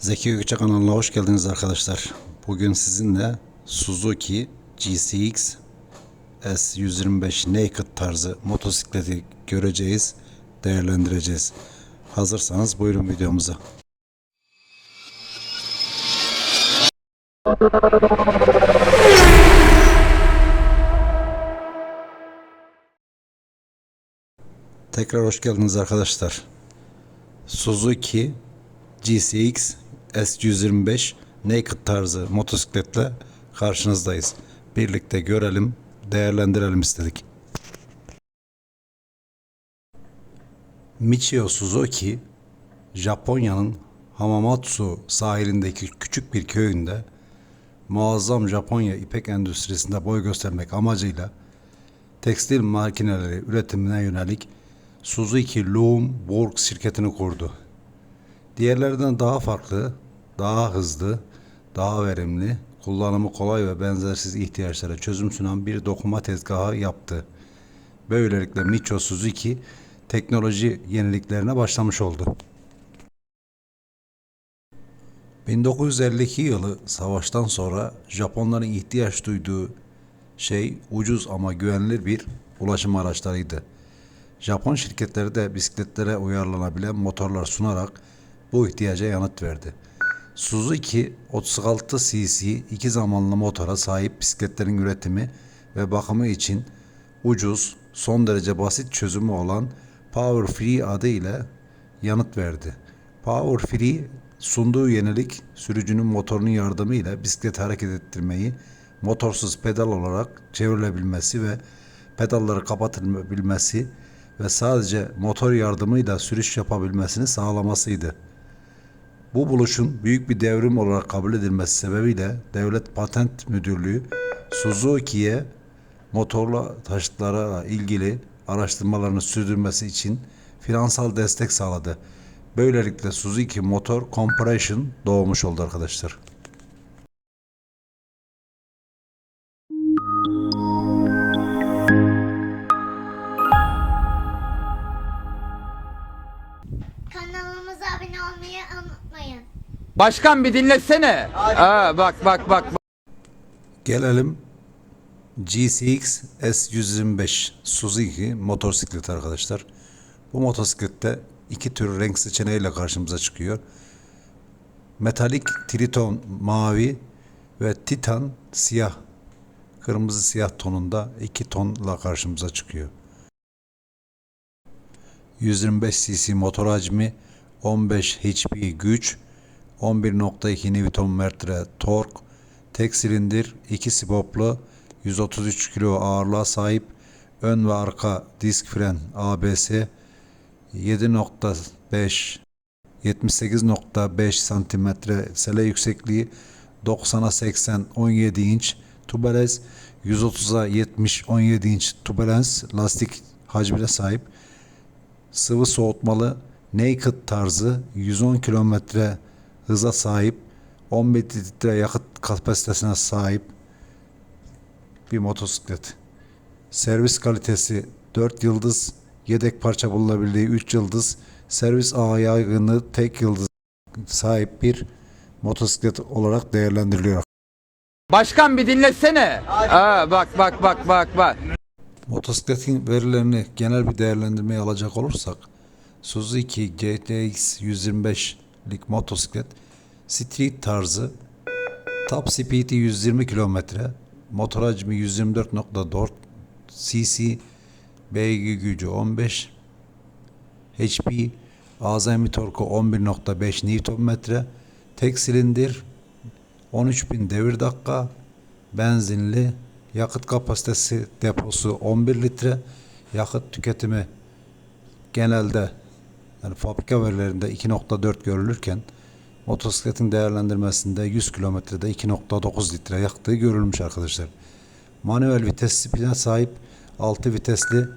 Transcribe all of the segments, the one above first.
Zeki Gökçe kanalına hoş geldiniz arkadaşlar. Bugün sizinle Suzuki GCX S125 Naked tarzı motosikleti göreceğiz, değerlendireceğiz. Hazırsanız buyurun videomuza. Tekrar hoş geldiniz arkadaşlar. Suzuki GCX S125 Naked tarzı motosikletle karşınızdayız. Birlikte görelim, değerlendirelim istedik. Michio Suzuki, Japonya'nın Hamamatsu sahilindeki küçük bir köyünde muazzam Japonya ipek endüstrisinde boy göstermek amacıyla tekstil makineleri üretimine yönelik Suzuki Loom Works şirketini kurdu. Diğerlerinden daha farklı, daha hızlı, daha verimli, kullanımı kolay ve benzersiz ihtiyaçlara çözüm sunan bir dokuma tezgahı yaptı. Böylelikle Micho Suzuki teknoloji yeniliklerine başlamış oldu. 1952 yılı savaştan sonra Japonların ihtiyaç duyduğu şey ucuz ama güvenilir bir ulaşım araçlarıydı. Japon şirketleri de bisikletlere uyarlanabilen motorlar sunarak bu ihtiyaca yanıt verdi. Suzuki 36 cc iki zamanlı motora sahip bisikletlerin üretimi ve bakımı için ucuz, son derece basit çözümü olan Power Free adı ile yanıt verdi. Power Free sunduğu yenilik sürücünün motorunun yardımıyla bisikleti hareket ettirmeyi motorsuz pedal olarak çevrilebilmesi ve pedalları kapatılabilmesi ve sadece motor yardımıyla sürüş yapabilmesini sağlamasıydı. Bu buluşun büyük bir devrim olarak kabul edilmesi sebebiyle Devlet Patent Müdürlüğü Suzuki'ye motorla taşıtlarla ilgili araştırmalarını sürdürmesi için finansal destek sağladı. Böylelikle Suzuki Motor Corporation doğmuş oldu arkadaşlar. Başkan bir dinlesene. Aa, bak bak bak. Gelelim GCX S125 Suzuki motosiklet arkadaşlar. Bu motosiklette iki tür renk seçeneğiyle karşımıza çıkıyor. Metalik triton mavi ve titan siyah kırmızı siyah tonunda iki tonla karşımıza çıkıyor. 125 cc motor hacmi, 15 HP güç, 11.2 Nm tork, tek silindir, 2 siboplu, 133 kilo ağırlığa sahip, ön ve arka disk fren ABS, 7.5 78.5 santimetre sele yüksekliği, 90'a 80 17 inç tubeless, 130'a 70 17 inç tubeless lastik hacmine sahip. Sıvı soğutmalı naked tarzı 110 kilometre hıza sahip 11 litre yakıt kapasitesine sahip bir motosiklet. Servis kalitesi 4 yıldız, yedek parça bulunabildiği 3 yıldız, servis ağı yaygınlığı tek yıldız sahip bir motosiklet olarak değerlendiriliyor. Başkan bir dinlesene. Aa, bak bak bak bak bak. Motosikletin verilerini genel bir değerlendirmeye alacak olursak Suzuki GTX 125'lik motosiklet street tarzı top speed'i 120 kilometre motor hacmi 124.4 cc beygir gücü 15 HP azami torku 11.5 Nm tek silindir 13.000 devir dakika benzinli yakıt kapasitesi deposu 11 litre yakıt tüketimi genelde yani fabrika verilerinde 2.4 görülürken motosikletin değerlendirmesinde 100 kilometrede 2.9 litre yaktığı görülmüş arkadaşlar. Manuel vites spine sahip 6 vitesli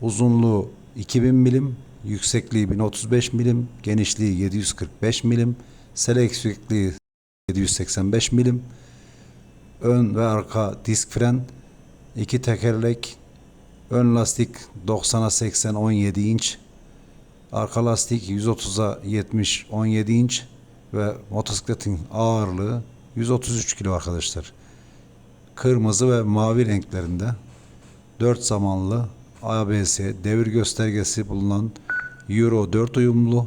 uzunluğu 2000 milim, yüksekliği 1035 milim, genişliği 745 milim, sele yüksekliği 785 milim, ön ve arka disk fren, iki tekerlek, ön lastik 90'a 80 17 inç, arka lastik 130'a 70 17 inç, ve motosikletin ağırlığı 133 kilo arkadaşlar. Kırmızı ve mavi renklerinde 4 zamanlı ABS devir göstergesi bulunan Euro 4 uyumlu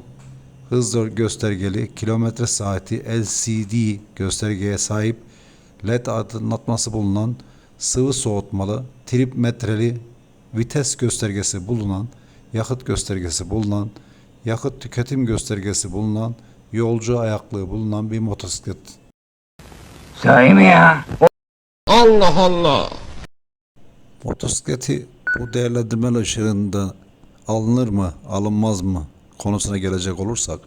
hız göstergeli kilometre saati LCD göstergeye sahip LED aydınlatması bulunan sıvı soğutmalı trip metreli vites göstergesi bulunan yakıt göstergesi bulunan yakıt tüketim göstergesi bulunan yolcu ayaklığı bulunan bir motosiklet. Sahi mi ya? Allah Allah. Motosikleti bu değerlendirme ışığında alınır mı, alınmaz mı konusuna gelecek olursak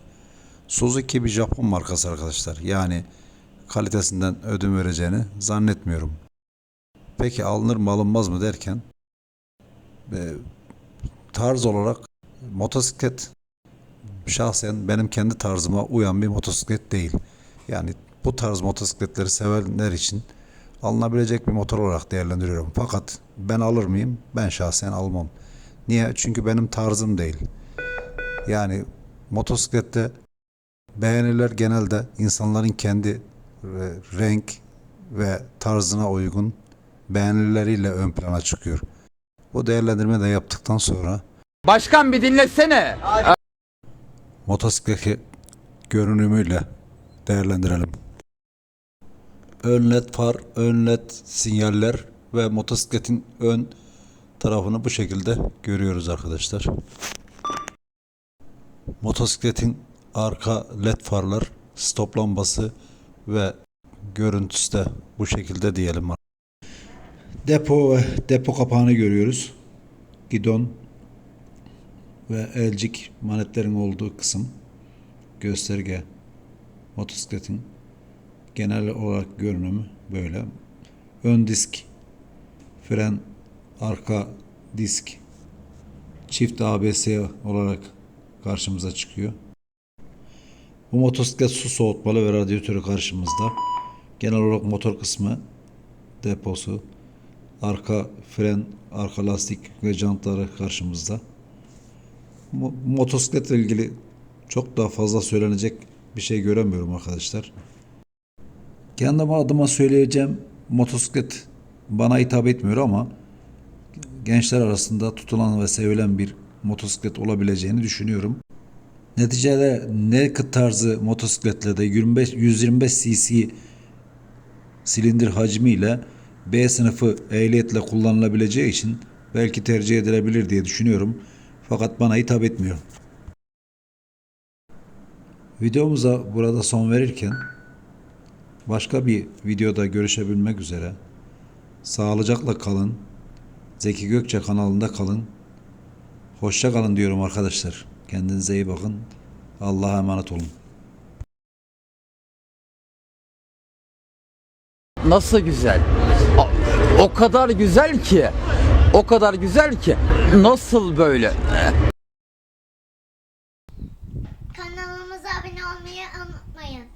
Suzuki bir Japon markası arkadaşlar. Yani kalitesinden ödün vereceğini zannetmiyorum. Peki alınır mı alınmaz mı derken e, tarz olarak motosiklet şahsen benim kendi tarzıma uyan bir motosiklet değil. Yani bu tarz motosikletleri sevenler için alınabilecek bir motor olarak değerlendiriyorum. Fakat ben alır mıyım? Ben şahsen almam. Niye? Çünkü benim tarzım değil. Yani motosiklette beğeniler genelde insanların kendi renk ve tarzına uygun beğenileriyle ön plana çıkıyor. Bu değerlendirme de yaptıktan sonra Başkan bir dinlesene. motosikleti görünümüyle değerlendirelim. Ön led far, ön led sinyaller ve motosikletin ön tarafını bu şekilde görüyoruz arkadaşlar. Motosikletin arka led farlar, stop lambası ve görüntüsü de bu şekilde diyelim. Depo ve depo kapağını görüyoruz. Gidon ve elcik manetlerin olduğu kısım gösterge motosikletin genel olarak görünümü böyle. Ön disk, fren, arka disk, çift ABS olarak karşımıza çıkıyor. Bu motosiklet su soğutmalı ve radyatörü karşımızda. Genel olarak motor kısmı, deposu, arka fren, arka lastik ve jantları karşımızda. Mo- motosikletle ilgili çok daha fazla söylenecek bir şey göremiyorum arkadaşlar. Kendime adıma söyleyeceğim motosiklet bana hitap etmiyor ama gençler arasında tutulan ve sevilen bir motosiklet olabileceğini düşünüyorum. Neticede naked tarzı motosikletlerde 25 125 cc silindir hacmiyle B sınıfı ehliyetle kullanılabileceği için belki tercih edilebilir diye düşünüyorum. Fakat bana hitap etmiyor. Videomuza burada son verirken başka bir videoda görüşebilmek üzere sağlıcakla kalın. Zeki Gökçe kanalında kalın. Hoşça kalın diyorum arkadaşlar. Kendinize iyi bakın. Allah'a emanet olun. Nasıl güzel? O, kadar güzel ki. O kadar güzel ki. Nasıl böyle? Kanalımıza abone olmayı unutmayın.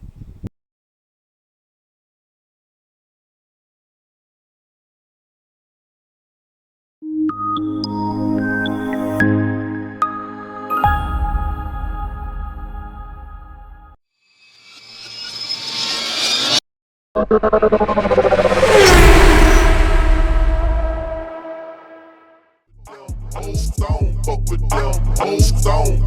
zone.